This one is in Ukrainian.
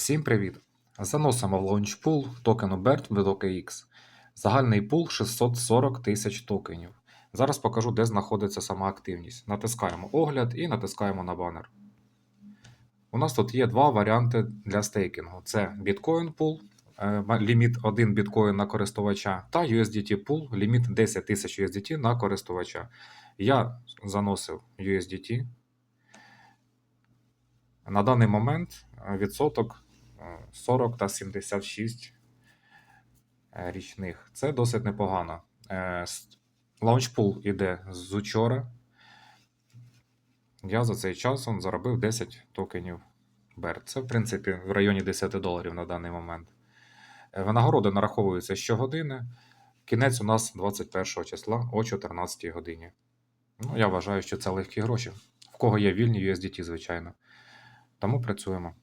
Всім привіт! Заносимо в лаунчпул токену BERT від OKX. Загальний пул 640 тисяч токенів. Зараз покажу, де знаходиться сама активність. Натискаємо огляд і натискаємо на банер. У нас тут є два варіанти для стейкінгу: це Bitcoin Pool, е, ліміт 1 біткоін на користувача, та USDT Pool, ліміт 10 тисяч USDT на користувача. Я заносив USDT. На даний момент відсоток 40 та 76 е, річних. Це досить непогано. Е, Лаунчпул іде з учора. Я за цей час он, заробив 10 токенів BERT. Це, в принципі, в районі 10 доларів на даний момент. Е, Винагороди нараховуються щогодини. Кінець у нас 21 числа о 14 годині. Ну, я вважаю, що це легкі гроші. В кого є вільні USDT, звичайно. Тому працюємо.